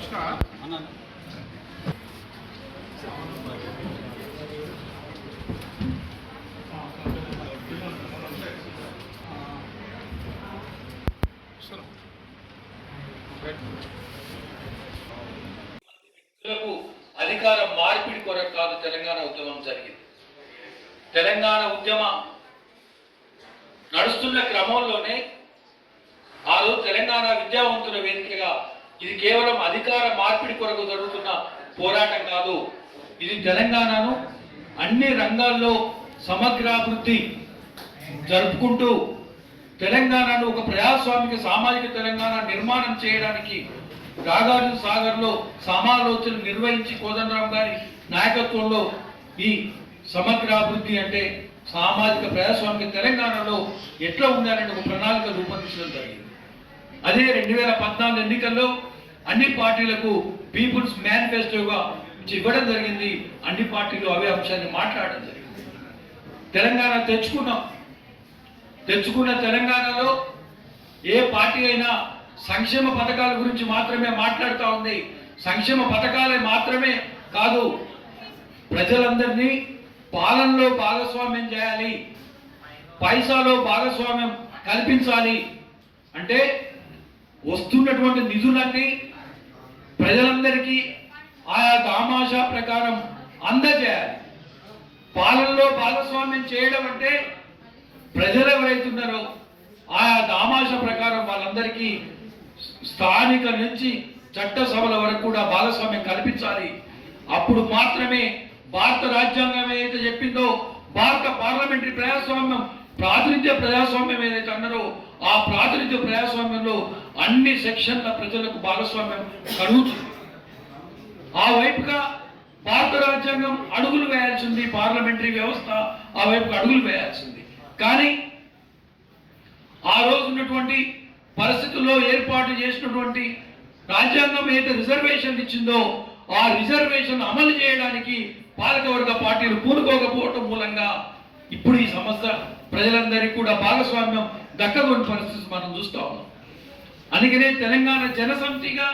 ప్రశ్న అధికార మార్పిడి కొరకు కాదు తెలంగాణ ఉద్యమం జరిగింది. తెలంగాణ ఉద్యమం నడుస్తున్న క్రమంలోనే ఆ రోజు తెలంగాణ విద్యావంతుల వేదికగా ఇది కేవలం అధికార మార్పిడి కొరకు జరుగుతున్న పోరాటం కాదు. ఇది తెలంగాణను అన్ని రంగాల్లో సమగ్రాభివృద్ధి జరుపుకుంటూ తెలంగాణను ఒక ప్రజాస్వామిక సామాజిక తెలంగాణ నిర్మాణం చేయడానికి నాగార్జున సాగర్లో సమాలోచనలు నిర్వహించి కోదండరాం గారి నాయకత్వంలో ఈ సమగ్రాభివృద్ధి అంటే సామాజిక ప్రజాస్వామిక తెలంగాణలో ఎట్లా ఉండాలని ఒక ప్రణాళిక రూపొందించడం జరిగింది. అదే రెండు వేల పద్నాలుగు ఎన్నికల్లో అన్ని పార్టీలకు పీపుల్స్ మేనిఫెస్టోగా ఇవ్వడం జరిగింది. అన్ని పార్టీలు అవే అంశాన్ని మాట్లాడడం జరిగింది. తెలంగాణ తెచ్చుకున్నాం. తెచ్చుకున్న తెలంగాణలో ఏ పార్టీ అయినా సంక్షేమ పథకాల గురించి మాత్రమే మాట్లాడుతూ ఉంది. సంక్షేమ పథకాలే మాత్రమే కాదు ప్రజలందరినీ పాలనలో భాగస్వామ్యం చేయాలి. పైసాలో భాగస్వామ్యం కల్పించాలి. అంటే వస్తున్నటువంటి నిధులన్నీ ప్రజలందరికీ ఆయా దామాషా ప్రకారం అందజేయాలి. పాలనలో భాగస్వామ్యం చేయడం అంటే ప్రజలు ఎవరైతున్నారో ఆయా దామాష ప్రకారం వాళ్ళందరికీ స్థానిక నుంచి చట్టసభల వరకు కూడా భాగస్వామ్యం కల్పించాలి. అప్పుడు మాత్రమే భారత రాజ్యాంగం ఏదైతే చెప్పిందో భారత పార్లమెంటరీ ప్రజాస్వామ్యం ప్రాతినిధ్య ప్రజాస్వామ్యం ఏదైతే అన్నారో ఆ ప్రాతినిధ్య ప్రజాస్వామ్యంలో అన్ని సెక్షన్ల ప్రజలకు భాగస్వామ్యం కలుగుతుంది. ఆ వైపుగా భారత రాజ్యాంగం అడుగులు వేయాల్సింది పార్లమెంటరీ వ్యవస్థ ఆ వైపుకు అడుగులు వేయాల్సింది. కానీ ఆ రోజు ఉన్నటువంటి పరిస్థితుల్లో ఏర్పాటు చేసినటువంటి రాజ్యాంగం ఏదైతే రిజర్వేషన్ ఇచ్చిందో ఆ రిజర్వేషన్ అమలు చేయడానికి పాలకవర్గ పార్టీలు పూనుకోకపోవటం మూలంగా ఇప్పుడు ఈ సమస్య ప్రజలందరికీ కూడా భాగస్వామ్యం దక్కగొని పరిస్థితి మనం చూస్తా ఉన్నాం. అందుకనే తెలంగాణ జనసమితిగా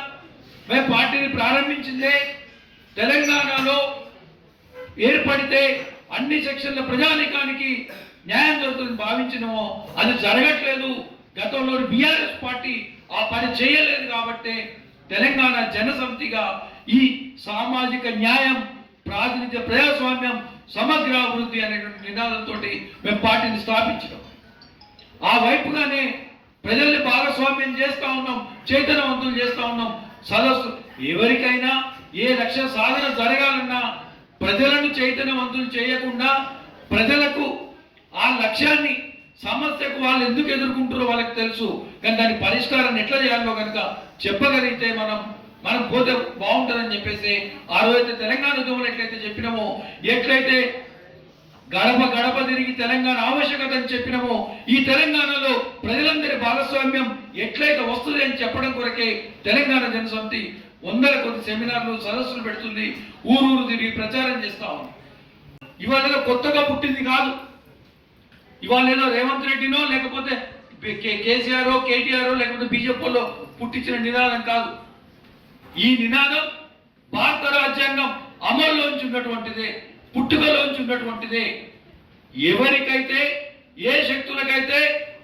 మేము పార్టీని ప్రారంభించిందే తెలంగాణలో ఏర్పడితే అన్ని సెక్షన్ల ప్రజానికానికి న్యాయం జరుగుతుందని భావించినమో అది జరగట్లేదు. గతంలో బీఆర్ఎస్ పార్టీ ఆ పని చేయలేదు కాబట్టి తెలంగాణ జనసమితిగా ఈ సామాజిక న్యాయం ప్రాతినిధ్య ప్రజాస్వామ్యం సమగ్రాభివృద్ధి అనేటువంటి నినాదంతో మేము పార్టీని స్థాపించడం ఆ వైపుగానే ప్రజల్ని భాగస్వామ్యం చేస్తూ ఉన్నాం చైతన్యవంతులు చేస్తూ ఉన్నాం. సదస్సు ఎవరికైనా ఏ లక్ష్య సాధన జరగాలన్నా ప్రజలను చైతన్యవంతులు చేయకుండా ప్రజలకు ఆ లక్ష్యాన్ని సమస్యకు వాళ్ళు ఎందుకు ఎదుర్కొంటారో వాళ్ళకి తెలుసు. కానీ దాని పరిష్కారాన్ని ఎట్లా చేయాలో కనుక చెప్పగలిగితే మనం మనం పోతే బాగుంటుందని చెప్పేసి ఆ రోజైతే తెలంగాణ ఉద్యమంలో ఎట్లయితే చెప్పినామో ఎట్లయితే గడప గడప తిరిగి తెలంగాణ ఆవశ్యకత అని చెప్పినామో. ఈ తెలంగాణలో ప్రజలందరి భాగస్వామ్యం ఎట్లయితే వస్తుంది అని చెప్పడం కొరకే తెలంగాణ జనసమితి వందల కొద్ది సెమినార్లు సదస్సులు పెడుతుంది. ఊరూరు తిరిగి ప్రచారం చేస్తా ఉంది. ఇవాళ కొత్తగా పుట్టింది కాదు. ఇవాళ ఏదో రేవంత్ రెడ్డినో లేకపోతే కేసీఆర్ కేటీఆర్ లేకపోతే బీజేపీలో పుట్టించిన నినాదం కాదు. ఈ నినాదం భారత రాజ్యాంగం అమల్లోంచి ఉన్నటువంటిదే. పుట్టుకలోంచి ఉన్నటువంటిదే. ఎవరికైతే ఏ శక్తులకైతే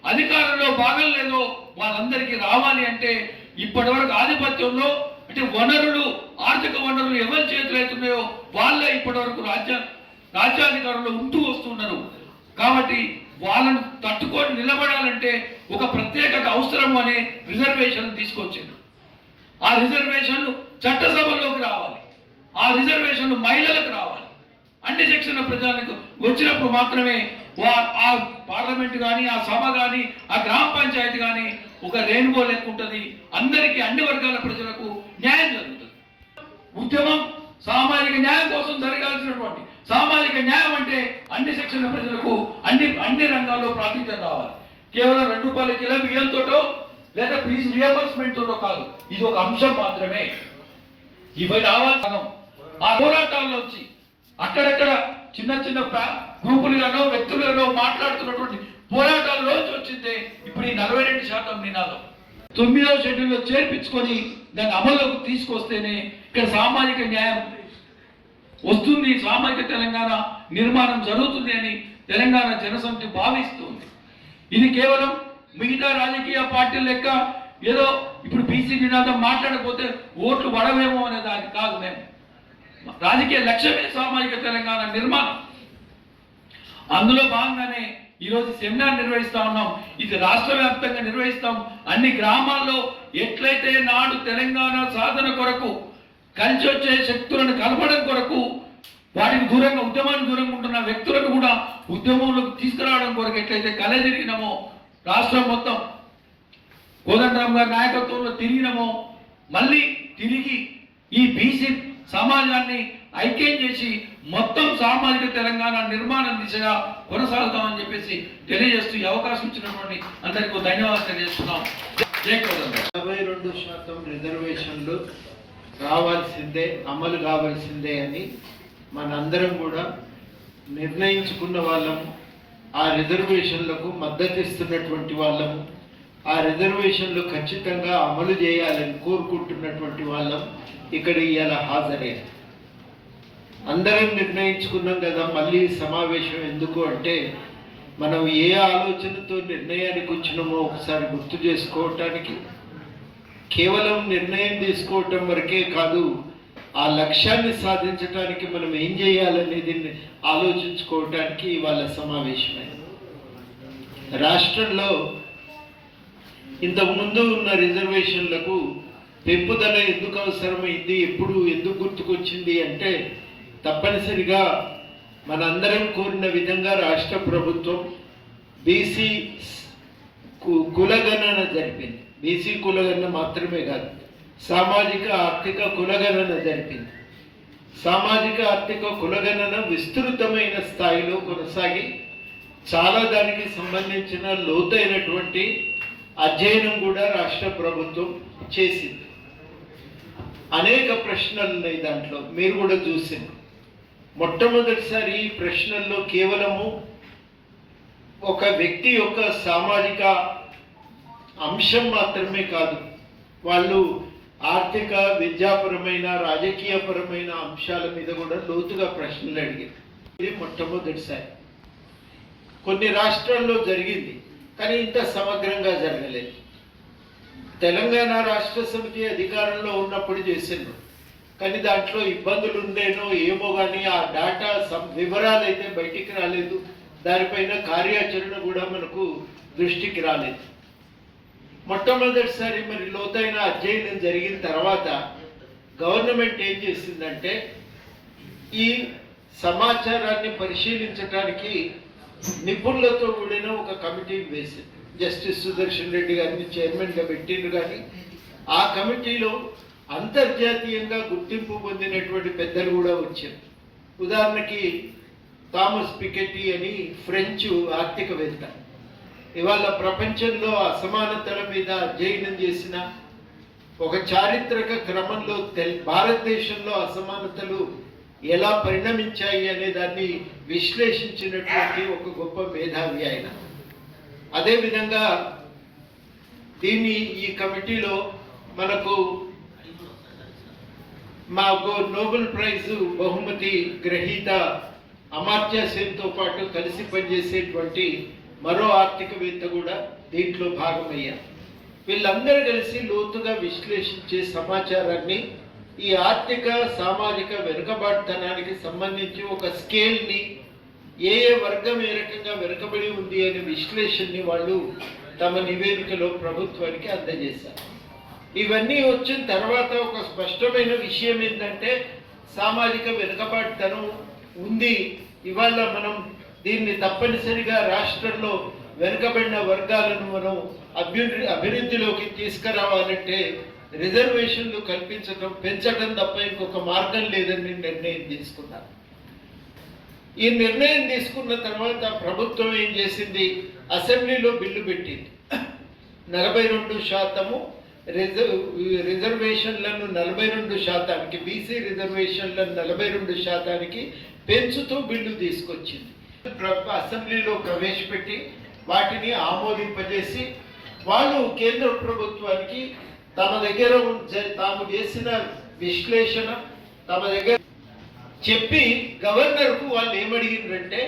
అధికారంలో భాగం లేదో వాళ్ళందరికీ రావాలి అంటే ఇప్పటి వరకు ఆధిపత్యంలో అంటే వనరులు ఆర్థిక వనరులు ఎవరి చేతులు అవుతున్నాయో వాళ్ళే ఇప్పటి వరకు రాజ్య రాజ్యాధికారంలో ఉంటూ వస్తున్నారు కాబట్టి వాళ్ళను తట్టుకొని నిలబడాలంటే ఒక ప్రత్యేకత అవసరం అనే రిజర్వేషన్ తీసుకొచ్చిండు. ఆ రిజర్వేషన్లు చట్టసభలోకి రావాలి. ఆ రిజర్వేషన్లు మహిళలకు అన్ని సెక్షన్ల ప్రజలకు వచ్చినప్పుడు మాత్రమే ఆ పార్లమెంట్ కానీ ఆ సభ కానీ ఆ గ్రామ పంచాయతీ కానీ ఒక రెయిన్బో లెక్క ఉంటుంది. అందరికీ అన్ని వర్గాల ప్రజలకు న్యాయం జరుగుతుంది. ఉద్యమం సామాజిక న్యాయం కోసం జరగాల్సినటువంటి సామాజిక న్యాయం అంటే అన్ని సెక్షన్ల ప్రజలకు అన్ని అన్ని రంగాల్లో ప్రాతినిధ్యం రావాలి. కేవలం రెండు రూపాయల కిలో బియ్యంతోటో లేదా ఫీజు రియంబర్స్మెంట్తోటో కాదు. ఇది ఒక అంశం మాత్రమే. ఇవి రావాలి. ఆ పోరాటాల్లో వచ్చి అక్కడక్కడ చిన్న చిన్న ప్రా- గ్రూపులుగానో వ్యక్తులుగానో మాట్లాడుతున్నటువంటి పోరాటాల రోజు వచ్చిందే. ఇప్పుడు ఈ నలభై రెండు శాతం నినాదం. తొమ్మిదవ షెడ్యూల్లో చేర్పించుకొని దాన్ని అమల్లోకి తీసుకొస్తేనే ఇక్కడ సామాజిక న్యాయం వస్తుంది. సామాజిక తెలంగాణ నిర్మాణం జరుగుతుంది అని తెలంగాణ జనసమితి భావిస్తుంది. ఇది కేవలం మిగతా రాజకీయ పార్టీల లెక్క. ఏదో ఇప్పుడు బీసీ నినాదం మాట్లాడకపోతే ఓట్లు పడవేమో అనే దానికి కాదు మేము. రాజకీయ లక్ష్యమే సామాజిక తెలంగాణ నిర్మాణం. అందులో భాగంగానే ఈరోజు సెమినార్ నిర్వహిస్తా ఉన్నాం. ఇది రాష్ట్ర వ్యాప్తంగా నిర్వహిస్తాం. అన్ని గ్రామాల్లో ఎట్లయితే నాడు తెలంగాణ సాధన కొరకు కలిసి వచ్చే శక్తులను కలపడం కొరకు వాటికి దూరంగా ఉద్యమానికి దూరంగా ఉంటున్న వ్యక్తులను కూడా ఉద్యమంలోకి తీసుకురావడం కొరకు ఎట్లయితే కళ జరిగినామో రాష్ట్రం మొత్తం కోదండరామ్ గారి నాయకత్వంలో తిరిగినామో మళ్ళీ తిరిగి ఈ బీసీ సమాజాన్ని ఐక్యం చేసి మొత్తం సామాజిక తెలంగాణ నిర్మాణం దిశగా కొనసాగుతామని చెప్పేసి తెలియజేస్తూ ఈ అవకాశం ఇచ్చినటువంటి అందరికీ ధన్యవాదాలు తెలియజేస్తున్నాం. జై రెండు శాతం రిజర్వేషన్లు రావాల్సిందే అమలు కావాల్సిందే అని మనందరం కూడా నిర్ణయించుకున్న వాళ్ళము ఆ రిజర్వేషన్లకు మద్దతు ఇస్తున్నటువంటి వాళ్ళము. ఆ రిజర్వేషన్లు ఖచ్చితంగా అమలు చేయాలని కోరుకుంటున్నటువంటి వాళ్ళం ఇక్కడ ఇవాళ హాజరయ్యారు అందరం నిర్ణయించుకున్నాం కదా మళ్ళీ సమావేశం ఎందుకు అంటే మనం ఏ ఆలోచనతో నిర్ణయానికి వచ్చినామో ఒకసారి గుర్తు చేసుకోవటానికి. కేవలం నిర్ణయం తీసుకోవటం వరకే కాదు ఆ లక్ష్యాన్ని సాధించడానికి మనం ఏం చేయాలనేది ఆలోచించుకోవటానికి ఇవాళ సమావేశమైంది. రాష్ట్రంలో ఇంతకుముందు ఉన్న రిజర్వేషన్లకు పెంపుదల ఎందుకు అవసరమైంది ఎప్పుడు ఎందుకు గుర్తుకొచ్చింది అంటే తప్పనిసరిగా మనందరం కోరిన విధంగా రాష్ట్ర ప్రభుత్వం బీసీ కు- కులగణన జరిపింది. బీసీ కులగణన మాత్రమే కాదు సామాజిక ఆర్థిక కులగణన జరిపింది. సామాజిక ఆర్థిక కులగణన విస్తృతమైన స్థాయిలో కొనసాగి చాలా దానికి సంబంధించిన లోతైనటువంటి అధ్యయనం కూడా రాష్ట్ర ప్రభుత్వం చేసింది. అనేక ప్రశ్నలు ఉన్నాయి దాంట్లో. మీరు కూడా చూసింది మొట్టమొదటిసారి ఈ ప్రశ్నల్లో కేవలము ఒక వ్యక్తి యొక్క సామాజిక అంశం మాత్రమే కాదు వాళ్ళు ఆర్థిక విద్యాపరమైన రాజకీయపరమైన అంశాల మీద కూడా లోతుగా ప్రశ్నలు అడిగారు. ఇది మొట్టమొదటిసారి. కొన్ని రాష్ట్రాల్లో జరిగింది. కానీ ఇంత సమగ్రంగా జరగలేదు. తెలంగాణ రాష్ట్ర సమితి అధికారంలో ఉన్నప్పుడు చేసిండ్రు. కానీ దాంట్లో ఇబ్బందులు ఉండేనో ఏమో కానీ ఆ డేటా సం వివరాలు అయితే బయటికి రాలేదు. దానిపైన కార్యాచరణ కూడా మనకు దృష్టికి రాలేదు. మొట్టమొదటిసారి మరి లోతైన అధ్యయనం జరిగిన తర్వాత గవర్నమెంట్ ఏం చేసిందంటే ఈ సమాచారాన్ని పరిశీలించడానికి నిపుణులతో కూడిన ఒక కమిటీ వేసింది. జస్టిస్ సుదర్శన్ రెడ్డి గారిని చైర్మన్గా పెట్టిండ్రు కానీ ఆ కమిటీలో అంతర్జాతీయంగా గుర్తింపు పొందినటువంటి పెద్దలు కూడా వచ్చారు. ఉదాహరణకి థామస్ పికెటీ అని ఫ్రెంచ్ ఆర్థికవేత్త ఇవాళ ప్రపంచంలో అసమానతల మీద అధ్యయనం చేసిన ఒక చారిత్రక క్రమంలో తెల్ భారతదేశంలో అసమానతలు ఎలా పరిణమించాయి అనే దాన్ని విశ్లేషించినటువంటి ఒక గొప్ప మేధావి ఆయన. అదేవిధంగా దీన్ని ఈ కమిటీలో మనకు మాకు నోబెల్ ప్రైజ్ బహుమతి గ్రహీత అమాత్య సేన్తో పాటు కలిసి పనిచేసేటువంటి మరో ఆర్థికవేత్త కూడా దీంట్లో భాగమయ్యారు. వీళ్ళందరూ కలిసి లోతుగా విశ్లేషించే సమాచారాన్ని ఈ ఆర్థిక సామాజిక వెనుకబాటుతనానికి సంబంధించి ఒక స్కేల్ని ఏ ఏ వర్గం ఏ రకంగా వెనుకబడి ఉంది అనే విశ్లేషణని వాళ్ళు తమ నివేదికలో ప్రభుత్వానికి అందజేశారు. ఇవన్నీ వచ్చిన తర్వాత ఒక స్పష్టమైన విషయం ఏంటంటే సామాజిక వెనుకబాటుతనం ఉంది. ఇవాళ మనం దీన్ని తప్పనిసరిగా రాష్ట్రంలో వెనుకబడిన వర్గాలను మనం అభ్యున్నతి అభివృద్ధిలోకి తీసుకురావాలంటే రిజర్వేషన్లు కల్పించడం పెంచడం తప్ప ఇంకొక మార్గం లేదని నిర్ణయం తీసుకున్నారు ఈ నిర్ణయం తీసుకున్న తర్వాత ప్రభుత్వం ఏం చేసింది? అసెంబ్లీలో బిల్లు పెట్టింది. నలభై రెండు శాతము రిజర్వ్ రిజర్వేషన్లను నలభై రెండు శాతానికి బీసీ రిజర్వేషన్లను నలభై రెండు శాతానికి పెంచుతూ బిల్లు తీసుకొచ్చింది. అసెంబ్లీలో ప్రవేశపెట్టి వాటిని ఆమోదింపజేసి వాళ్ళు కేంద్ర ప్రభుత్వానికి తమ దగ్గర ఉంచే తాము చేసిన విశ్లేషణ తమ దగ్గర చెప్పి గవర్నర్కు వాళ్ళు ఏమడిగిందంటే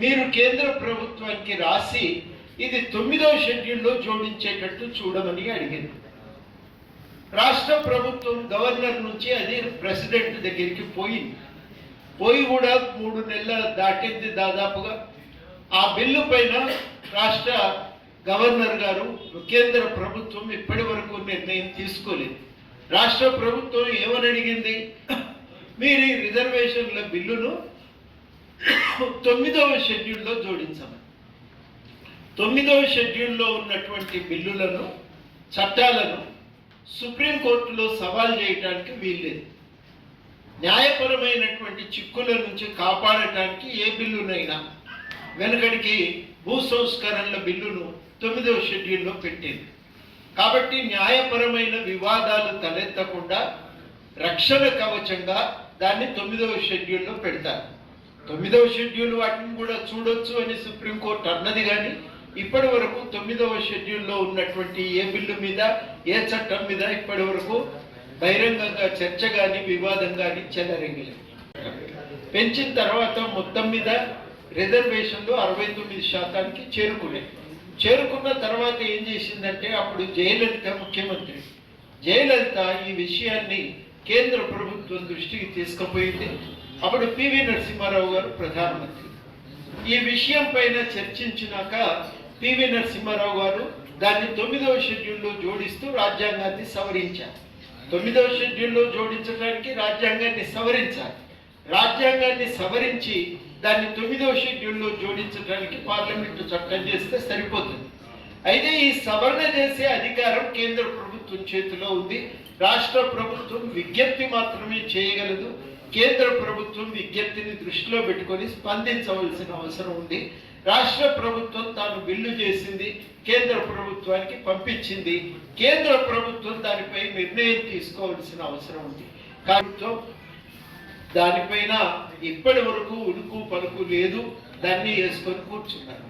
మీరు కేంద్ర ప్రభుత్వానికి రాసి ఇది తొమ్మిదవ షెడ్యూల్లో జోడించేటట్టు చూడమని అడిగింది. రాష్ట్ర ప్రభుత్వం గవర్నర్ నుంచి అది ప్రెసిడెంట్ దగ్గరికి పోయింది. పోయి కూడా మూడు నెలల దాటింది దాదాపుగా. ఆ బిల్లు పైన రాష్ట్ర గవర్నర్ గారు కేంద్ర ప్రభుత్వం ఇప్పటి వరకు నిర్ణయం తీసుకోలేదు. రాష్ట్ర ప్రభుత్వం ఏమని అడిగింది? మీరు ఈ రిజర్వేషన్ల బిల్లును తొమ్మిదవ షెడ్యూల్లో జోడించమని. తొమ్మిదవ షెడ్యూల్లో ఉన్నటువంటి బిల్లులను చట్టాలను సుప్రీంకోర్టులో సవాల్ చేయడానికి వీల్లేదు. న్యాయపరమైనటువంటి చిక్కుల నుంచి కాపాడటానికి ఏ బిల్లునైనా వెనుకడికి భూ సంస్కరణల బిల్లును తొమ్మిదవ షెడ్యూల్లో పెట్టింది. కాబట్టి న్యాయపరమైన వివాదాలు తలెత్తకుండా రక్షణ కవచంగా దాన్ని తొమ్మిదవ షెడ్యూల్లో పెడతారు. తొమ్మిదవ షెడ్యూల్ వాటిని కూడా చూడొచ్చు అని సుప్రీంకోర్టు అన్నది కానీ ఇప్పటి వరకు తొమ్మిదవ షెడ్యూల్లో ఉన్నటువంటి ఏ బిల్లు మీద ఏ చట్టం మీద ఇప్పటి వరకు బహిరంగంగా చర్చ కానీ వివాదం కానీ చెలరింగలేదు. పెంచిన తర్వాత మొత్తం మీద రిజర్వేషన్లు అరవై తొమ్మిది శాతానికి చేరుకునేది చేరుకున్న తర్వాత ఏం చేసిందంటే అప్పుడు జయలలిత ముఖ్యమంత్రి. జయలలిత ఈ విషయాన్ని కేంద్ర ప్రభుత్వం దృష్టికి తీసుకుపోయింది. అప్పుడు పివి నరసింహారావు గారు ప్రధానమంత్రి. ఈ విషయం పైన చర్చించినాక పివి నరసింహారావు గారు దాన్ని తొమ్మిదవ షెడ్యూల్లో జోడిస్తూ రాజ్యాంగాన్ని సవరించారు. తొమ్మిదవ షెడ్యూల్లో జోడించడానికి రాజ్యాంగాన్ని సవరించాలి రాజ్యాంగాన్ని సవరించి దాన్ని తొమ్మిదవ షెడ్యూల్లో జోడించడానికి పార్లమెంటు చట్టం చేస్తే సరిపోతుంది. అయితే ఈ సవరణ చేసే అధికారం కేంద్ర ప్రభుత్వం చేతిలో ఉంది. రాష్ట్ర ప్రభుత్వం విజ్ఞప్తి మాత్రమే చేయగలదు. కేంద్ర ప్రభుత్వం విజ్ఞప్తిని దృష్టిలో పెట్టుకొని స్పందించవలసిన అవసరం ఉంది. రాష్ట్ర ప్రభుత్వం తాను బిల్లు చేసింది కేంద్ర ప్రభుత్వానికి పంపించింది. కేంద్ర ప్రభుత్వం దానిపై నిర్ణయం తీసుకోవాల్సిన అవసరం ఉంది. ప్రభుత్వం దానిపైన ఇప్పటి వరకు ఉలుకు పలుకు లేదు దాన్ని వేసుకొని కూర్చున్నారు.